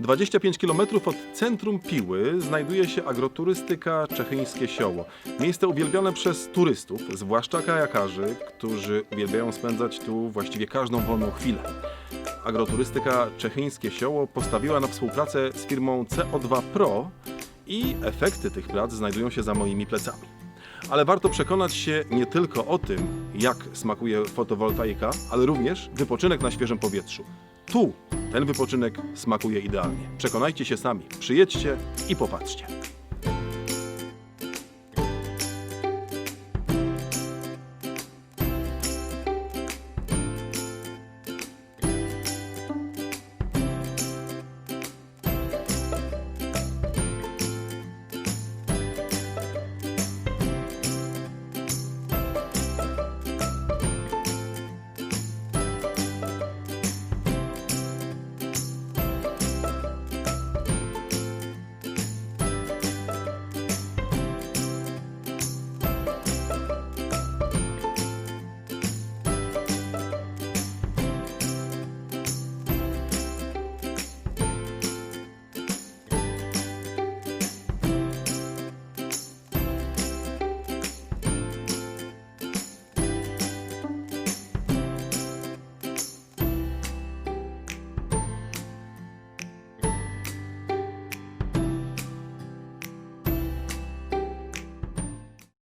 25 km od centrum Piły znajduje się agroturystyka Czechyńskie Sioło. Miejsce uwielbione przez turystów, zwłaszcza kajakarzy, którzy uwielbiają spędzać tu właściwie każdą wolną chwilę. Agroturystyka Czechyńskie Sioło postawiła na współpracę z firmą CO2 Pro i efekty tych prac znajdują się za moimi plecami. Ale warto przekonać się nie tylko o tym, jak smakuje fotowoltaika, ale również wypoczynek na świeżym powietrzu. Tu ten wypoczynek smakuje idealnie. Przekonajcie się sami, przyjedźcie i popatrzcie.